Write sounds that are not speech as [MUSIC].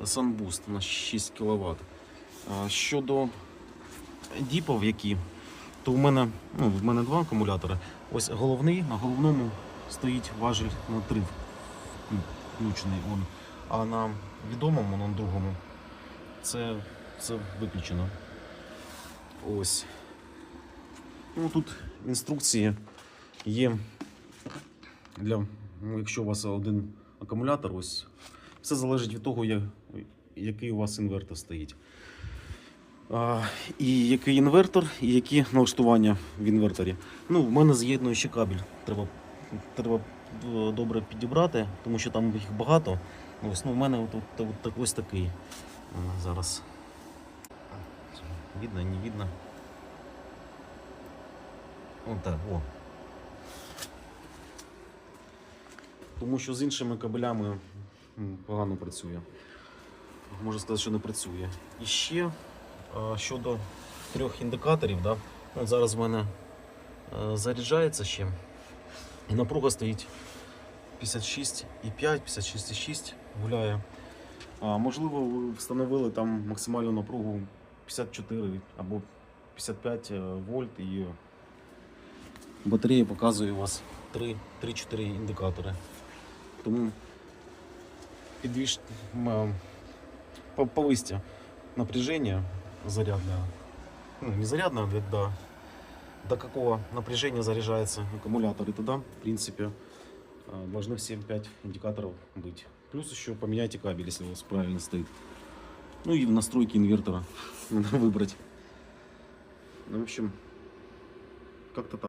SunBoost на 6 кВт. Щодо діпов, які, то в мене, ну, в мене два акумулятори. Ось головний, на головному стоїть важіль на 3 включений. Он. А на відомому, на другому, це, це виключено. Ось. Ну, тут інструкції є для, ну, якщо у вас один акумулятор, ось все залежить від того, який у вас інвертор стоїть. І який інвертор, і які налаштування в інверторі. Ну, в мене з'єднує ще кабель. Треба, треба е, добре підібрати, тому що там їх багато. Ось, ну, в мене от, от, от, ось такий. Зараз. Видно, не видно. Вон так, о. Тому що з іншими кабелями погано працює. Можу сказати, що не працює. І ще щодо трьох індикаторів, да? От зараз в мене е, заряджається ще. І напруга стоїть 56,5, 56,6 гуляє. А, можливо, ви встановили там максимальну напругу 54 або 55 е, вольт і батарея показує у вас 3 3-4 індикатори. Тому підвіж, м, по- повысьте напряжение зарядное. Ну, не зарядное, а до, какого напряжения заряжается аккумулятор. И тогда, в принципе, должны все 5 индикаторов быть. Плюс еще поменяйте кабель, если у вас правильно стоит. Ну и в настройки инвертора надо [LAUGHS] выбрать. Ну, в общем, как-то так.